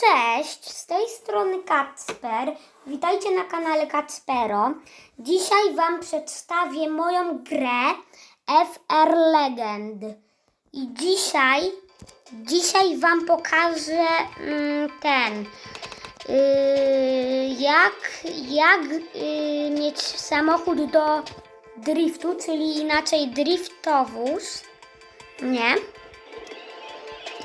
cześć, z tej strony Kacper. Witajcie na kanale Kacpero. Dzisiaj Wam przedstawię moją grę FR Legend. I dzisiaj, dzisiaj Wam pokażę mm, ten, yy, jak, jak yy, mieć samochód do driftu, czyli inaczej driftowóz. Nie?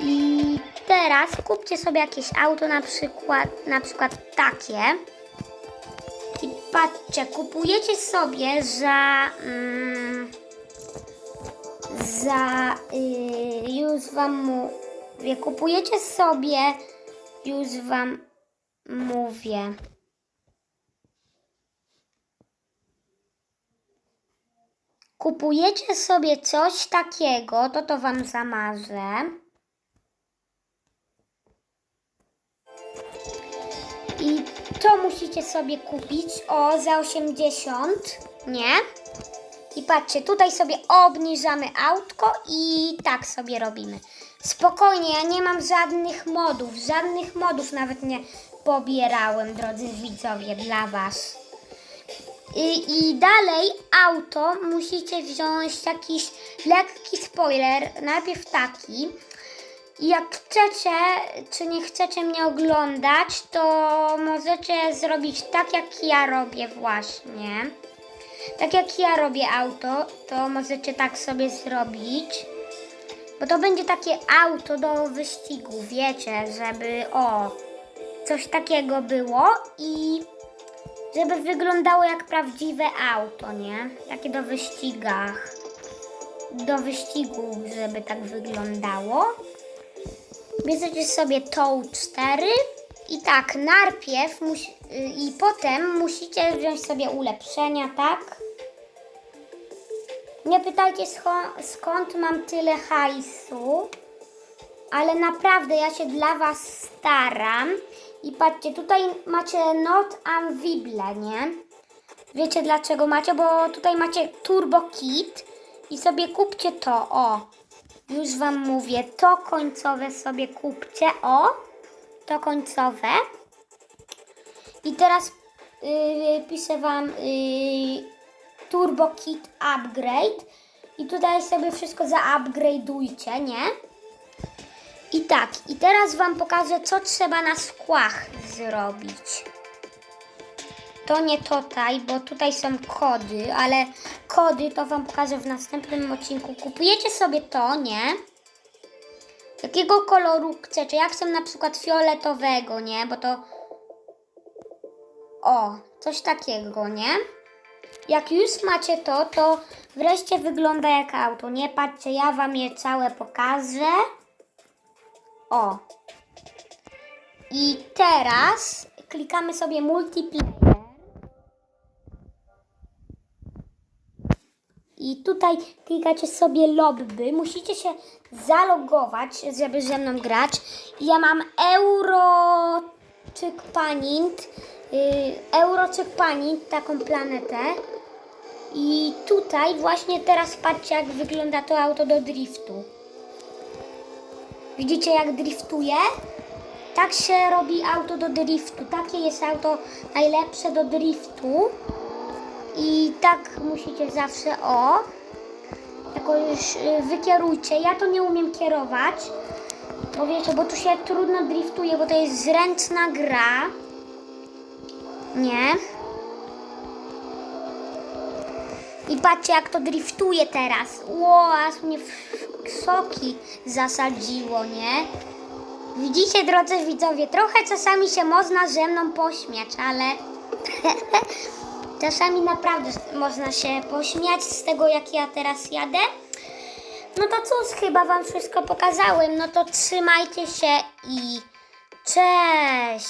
I teraz kupcie sobie jakieś auto, na przykład, na przykład takie. I patrzcie, kupujecie sobie za. Mm, za. Y, już wam mówię. Kupujecie sobie. Już wam mówię. Kupujecie sobie coś takiego, to to wam zamarzę. To musicie sobie kupić o za 80, nie? I patrzcie, tutaj sobie obniżamy autko i tak sobie robimy. Spokojnie, ja nie mam żadnych modów, żadnych modów nawet nie pobierałem, drodzy widzowie, dla was. I, I dalej auto musicie wziąć jakiś lekki spoiler, najpierw taki. Jak chcecie, czy nie chcecie mnie oglądać, to możecie zrobić tak, jak ja robię właśnie. Tak jak ja robię auto, to możecie tak sobie zrobić. Bo to będzie takie auto do wyścigu, wiecie, żeby o, coś takiego było i żeby wyglądało jak prawdziwe auto, nie? Takie do wyścigach. Do wyścigu, żeby tak wyglądało. Bierzecie sobie tą 4 i tak, najpierw musi, y, i potem musicie wziąć sobie ulepszenia, tak? Nie pytajcie skąd, mam tyle hajsu, ale naprawdę ja się dla Was staram. I patrzcie, tutaj macie Not Anvible, nie? Wiecie dlaczego macie? Bo tutaj macie Turbo Kit i sobie kupcie to, o. Już Wam mówię, to końcowe sobie kupcie, o. To końcowe. I teraz yy, piszę Wam yy, Turbo Kit Upgrade. I tutaj sobie wszystko zaupgrade'ujcie, nie? I tak, i teraz Wam pokażę, co trzeba na skłach zrobić. To nie tutaj, bo tutaj są kody, ale kody to Wam pokażę w następnym odcinku. Kupujecie sobie to, nie? Jakiego koloru chcecie? Ja chcę na przykład fioletowego, nie? Bo to... O, coś takiego, nie? Jak już macie to, to wreszcie wygląda jak auto, nie? Patrzcie, ja Wam je całe pokażę. O. I teraz klikamy sobie multiplayer. I tutaj klikacie sobie lobby. Musicie się zalogować, żeby ze mną grać. Ja mam Euroczyk Panint. Yy, Euroczyk Panint, taką planetę. I tutaj właśnie teraz patrzcie, jak wygląda to auto do driftu. Widzicie jak driftuje? Tak się robi auto do driftu. Takie jest auto najlepsze do driftu. I tak musicie zawsze o. Jako już y, wykierujcie. Ja to nie umiem kierować. Bo wiecie, bo tu się trudno driftuje, bo to jest zręczna gra. Nie. I patrzcie jak to driftuje teraz. Ło, aż mnie w soki zasadziło, nie? Widzicie, drodzy widzowie, trochę czasami się można ze mną pośmiać, ale czasami naprawdę można się pośmiać z tego, jak ja teraz jadę. No to cóż, chyba Wam wszystko pokazałem. No to trzymajcie się i cześć!